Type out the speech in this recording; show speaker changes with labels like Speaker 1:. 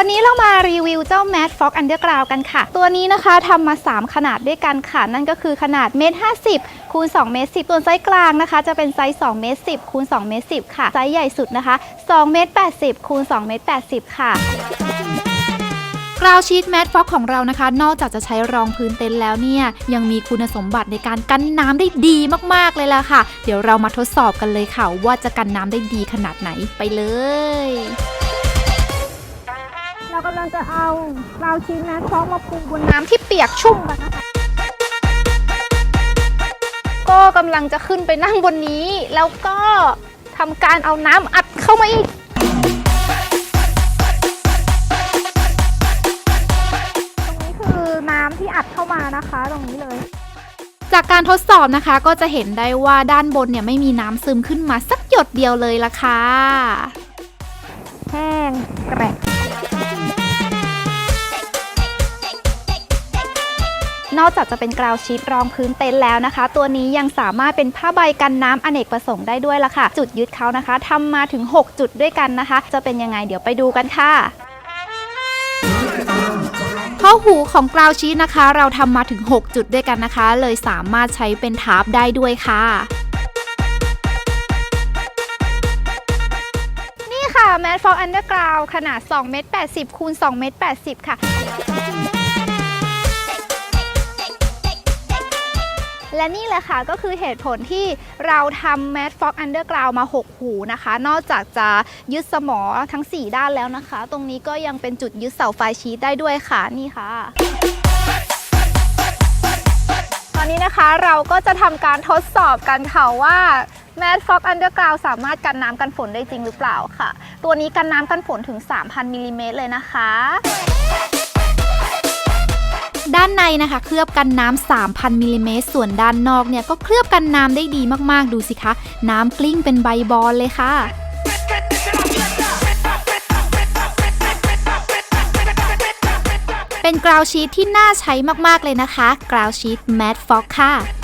Speaker 1: วันนี้เรามารีวิวเจ้า Mad Fox Underground กันค่ะ ตัวนี้นะคะทำมา 3 ขนาดด้วยกันค่ะ นั่นก็คือขนาดเมตร50คูณ2เมตร10ส่วนไซส์กลางนะคะ จะเป็นไซส์2เมตร10คูณ2เมตร10ค่ะ ไซส์ใหญ่สุดนะคะ2เมตร80คูณ2เมตร80 ค่ะ
Speaker 2: กราวชีตแมทฟ็อกของเรานะคะ นอกจากจะใช้รองพื้นเต็นท์แล้วเนี่ย ยังมีคุณสมบัติในการกันน้ำได้ดีมากๆเลยล่ะค่ะ เดี๋ยวเรามาทดสอบกันเลยค่ะ ว่าจะกันน้ำได้ดีขนาดไหนไปเลย
Speaker 1: เรากำลังจะเอาราวชีสแมสฟอกมาปูบนน้ำที่เปียกชุ่มกันนะคะ ก็กำลังจะขึ้นไปนั่งบนนี้ แล้วก็ทำการเอาน้ำอัดเข้ามาอีก ตรงนี้คือน้ำที่อัดเข้ามานะคะตรงนี้เลย
Speaker 2: จากการทดสอบนะคะก็จะเห็นได้ว่าด้านบนเนี่ยไม่มีน้ำซึมขึ้นมาสักหยดเดียวเลยล่ะค่ะ
Speaker 1: แห้งแกร่ง นอกจากจะเป็นกราวชีตรองพื้นเต็นท์แล้วนะคะ ตัวนี้ยังสามารถเป็นผ้าใบกันน้ำอเนกประสงค์ได้ด้วยละค่ะ จุดยึดเขานะคะทำมาถึง 6 จุดด้วยกันนะคะ จะเป็นยังไงเดี๋ยวไปดูกันค่ะ
Speaker 2: เพราหูของกราวชีตนะคะ เราทำมาถึง 6 จุดด้วยกันนะคะ เลยสามารถใช้เป็นทาร์ปได้ด้วยค่ะ
Speaker 1: นี่ค่ะ Mad Fox Underground ขนาด2เมตร80คูณ2เมตร80 ค่ะ และนี่แหละค่ะก็คือเหตุผลที่เราทำ Mad Fox Underground มา 6 หูนะคะ นอกจากจะยึดสมอทั้ง 4 ด้านแล้วนะคะ ตรงนี้ก็ยังเป็นจุดยึดเสาไฟชีตได้ด้วยค่ะนี่ค่ะตอนนี้นะคะเราก็จะทำการทดสอบกันค่ะว่า Mad Fox Underground สามารถกันน้ำกันฝนได้จริงหรือเปล่าค่ะ ตัวนี้กันน้ำกันฝนถึง 3,000มิลลิเมตรเลยนะคะ
Speaker 2: ด้านในนะคะเคลือบกันน้ำ3,000มิลลิเมตรส่วนด้านนอกเนี่ยก็เคลือบกันน้ำได้ดีมากๆดูสิคะ น้ำกลิ้งเป็นใบบอลเลยค่ะเป็นกราวชีตที่น่าใช้มาก ๆ เลยนะคะ กราวชีตแมดฟ็อกค่ะ